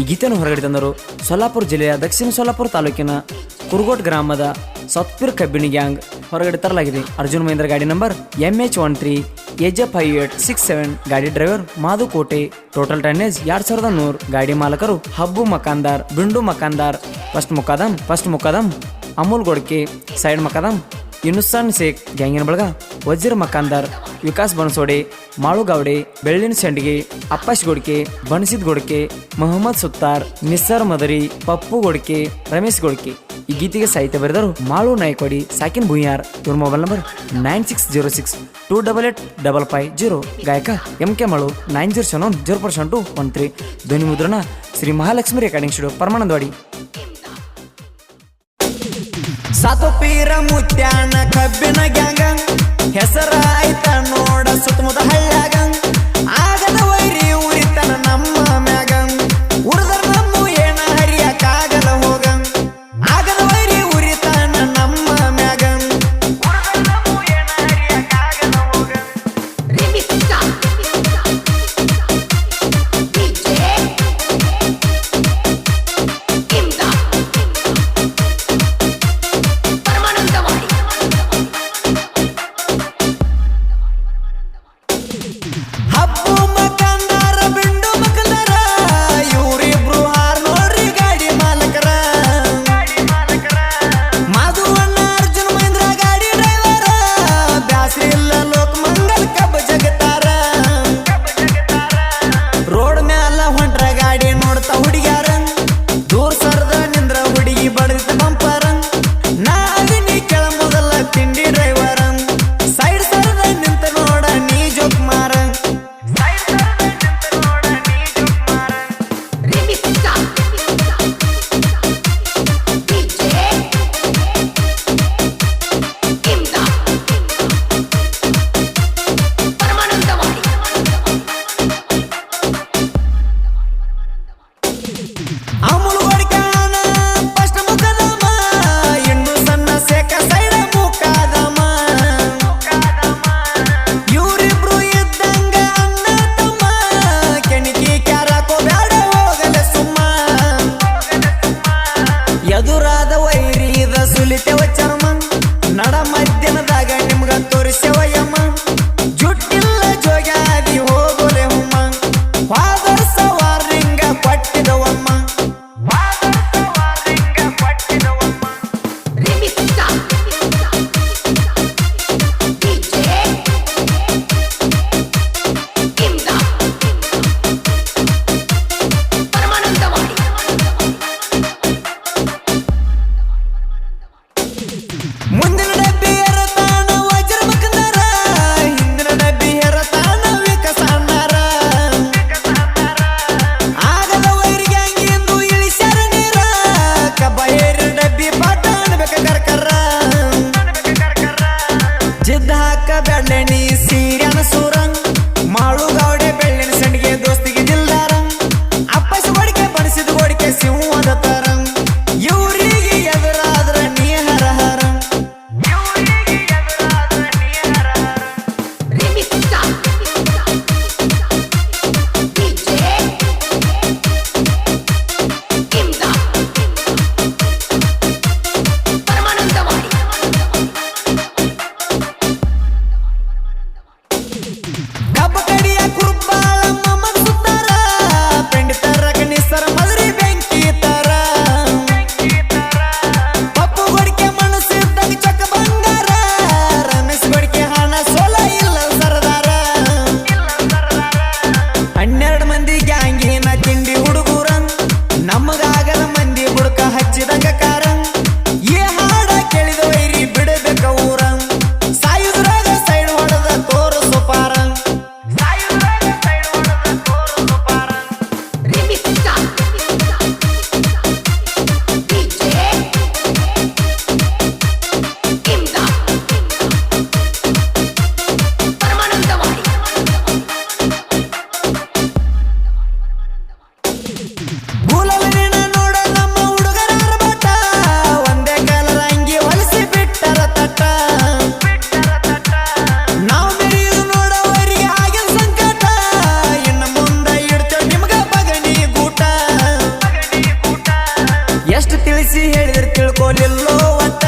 ಈ ಗೀತೆಯನ್ನು ಹೊರಗಡೆ ತಂದರು ಸೊಲ್ಲಾಪುರ ಜಿಲ್ಲೆಯ ದಕ್ಷಿಣ ಸೊಲ್ಲಾಪುರ ತಾಲೂಕಿನ ಕುರುಗೋಟ್ ಗ್ರಾಮದ ಸತ್ಪೀರ್ ಕಬ್ಬಿಣಿ ಗ್ಯಾಂಗ್ ಹೊರಗಡೆ ತರಲಾಗಿದೆ. ಅರ್ಜುನ್ ಮಹೇಂದ್ರ ಗಾಡಿ number M H one three A J five eight six seven ಗಾಡಿ driver Madhu Kote total tonnage ಎರಡ್ ಸಾವಿರದ ನೂರು. ಗಾಡಿ ಮಾಲಕರು ಹಬ್ಬು ಮಕಾಂದಾರ್, ಬಿಂಡು ಮಕಾಂದಾರ್, ಫಸ್ಟ್ ಮುಕಾದಮ್ ಫಸ್ಟ್ ಮುಕಾದಮ್, ಅಮೂಲ್ ಗೊಡ್ಕೆ, ಸೈಡ್ ಮಕಾದಮ್ ಇನುಸಾನ್ ಶೇಖ್ ಗ್ಯಾಂಗಿನ ಬಳಗ ವಜೀರ್ ಮಕಾಂದಾರ್ ವಿಕಾಸ್ ಬನಸೋಡೆ, ಮಾಳು ಗಾವಡೆ, ಬೆಳ್ಳಿನ ಸಂಡಿಗೆ ಅಪ್ಪಾಶ್ ಗೋಡ್ಕೆ ಬಣಸಿದ್ ಗೋಡ್ಕೆ, ಮೊಹಮ್ಮದ್ ಸುತ್ತಾರ್, ನಿಸ್ಸಾರ್ ಮದರಿ, ಪಪ್ಪು ಗೋಡ್ಕೆ, ರಮೇಶ್ ಗೋಡ್ಕೆ. ಈ ಗೀತೆಗೆ ಸಾಹಿತ್ಯ ಬರೆದರು ಮಾಳು ನಾಯ್ಕೊಡಿ ಸಾಕಿನ್ ಭೂಯಾರ್ ಇವ್ರ mobile number nine six zero six two double eight double five zero. ಗಾಯಕ M K Malu nine zero seven zero percent to one three. ಧ್ವನಿ ಮುದ್ರಣ ಶ್ರೀ ಮಹಾಲಕ್ಷ್ಮಿ ರೆಕಾರ್ಡಿಂಗ್ ಸ್ಟುಡಿಯೋ ಪರಮಾನಂದವಾಡಿ. ಮುತ್ಯಾನ ಕಬ್ಬಿನ ಗ್ಯಾಂಗ ಹೆಸರ ಎಷ್ಟು ತಿಳಿಸಿ ಹೇಳಿದ್ರೆ ತಿಳ್ಕೊಲಿಲ್ಲೋ ಅಂತ.